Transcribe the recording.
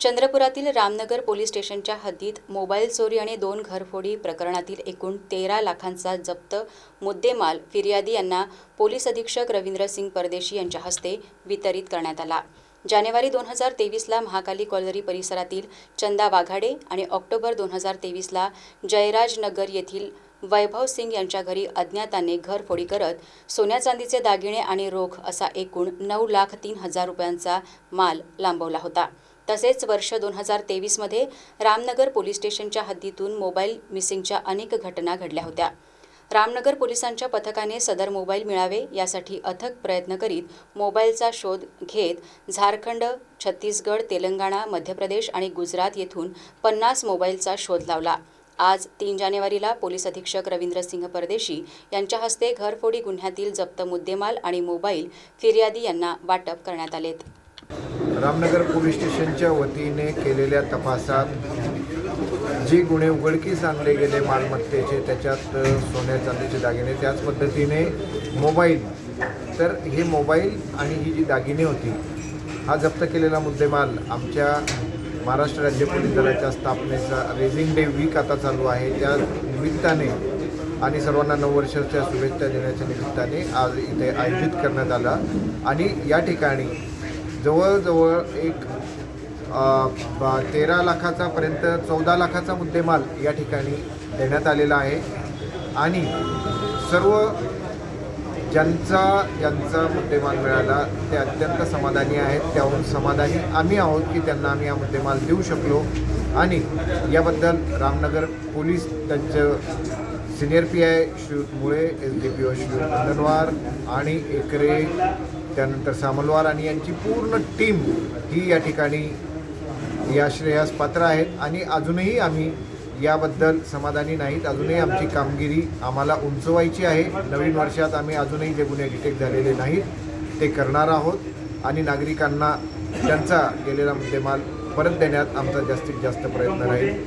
चंद्रपुरातील Ramnagar police स्टेशनच्या हद्दीत mobile चोरी आणि दोन घरफोडी प्रकरणातील एकूण तेरा लाखांचा जप्त मुद्देमाल फिर्यादी यांना पोलीस अधीक्षक रवींद्र सिंग परदेशी यांच्या हस्ते वितरित करण्यात आला. जानेवारी दोन हजार तेवीसला महाकाली कॉलरी परिसरातील चंदा वाघाडे आणि ऑक्टोबर दोन हजार तेवीसला जयराजनगर येथील वैभव सिंग यांच्या घरी अज्ञाताने घरफोडी करत सोन्या चांदीचे दागिने आणि रोख असा एकूण नऊ लाख तीन हजार रुपयांचा माल लांबवला होता. तसेच वर्ष दोन हजार तेवीसमध्ये रामनगर पोलीस स्टेशनच्या हद्दीतून मोबाईल मिसिंगच्या अनेक घटना घडल्या होत्या. रामनगर पोलिसांच्या पथकाने सदर मोबाईल मिळावे यासाठी अथक प्रयत्न करीत मोबाईलचा शोध घेत झारखंड छत्तीसगड तेलंगणा मध्य प्रदेश आणि गुजरात येथून पन्नास मोबाईलचा शोध लावला. आज तीन जानेवारीला पोलीस अधीक्षक रवींद्र सिंह परदेशी यांच्या हस्ते घरफोडी गुन्ह्यातील जप्त मुद्देमाल आणि मोबाईल फिर्यादी यांना वाटप करण्यात आलेत. रामनगर पोलीस स्टेशनच्या वतीने केलेल्या तपासात जे गुन्हे उघडकीस आणले गेले मालमत्तेचे त्याच्यात सोन्या चांदीचे दागिने त्याच पद्धतीने मोबाईल. तर हे मोबाईल आणि ही जी दागिने होती हा जप्त केलेला मुद्देमाल आमच्या महाराष्ट्र राज्य पोलीस दलाच्या स्थापनेचा रेझिंग डे वीक आता चालू आहे. त्या निमित्ताने आणि सर्वांना नऊ वर्षाच्या शुभेच्छा देण्याच्या निमित्ताने आज इथे आयोजित करण्यात आला. आणि या ठिकाणी जवळजवळ एक तेरा लाखाचापर्यंत चौदा लाखाचा मुद्देमाल या ठिकाणी देण्यात आलेला आहे. आणि सर्व ज्यांचा ज्यांचा मुद्देमाल मिळाला ते अत्यंत समाधानी आहेत. त्याहून समाधानी आम्ही आहोत की त्यांना आम्ही हा मुद्देमाल देऊ शकलो. आणि याबद्दल रामनगर पोलीस त्यांचं senior P I Shriyut Mule S D P O Shriyut Andanwar आणि एकरे त्यानंतर सामलवार आणि यांची पूर्ण टीम ही या ठिकाणी या श्रेयास पात्र आहेत. आणि अजूनही आम्ही याबद्दल समाधानी नाहीत. अजूनही आमची कामगिरी आम्हाला उंचवायची आहे. नवीन वर्षात आम्ही अजूनही जे गुन्हे डिटेक्ट झालेले नाहीत ते करणार आहोत. आणि नागरिकांना त्यांचा गेलेला मुद्देमाल परत देण्यात आमचा जास्तीत जास्त प्रयत्न राहील.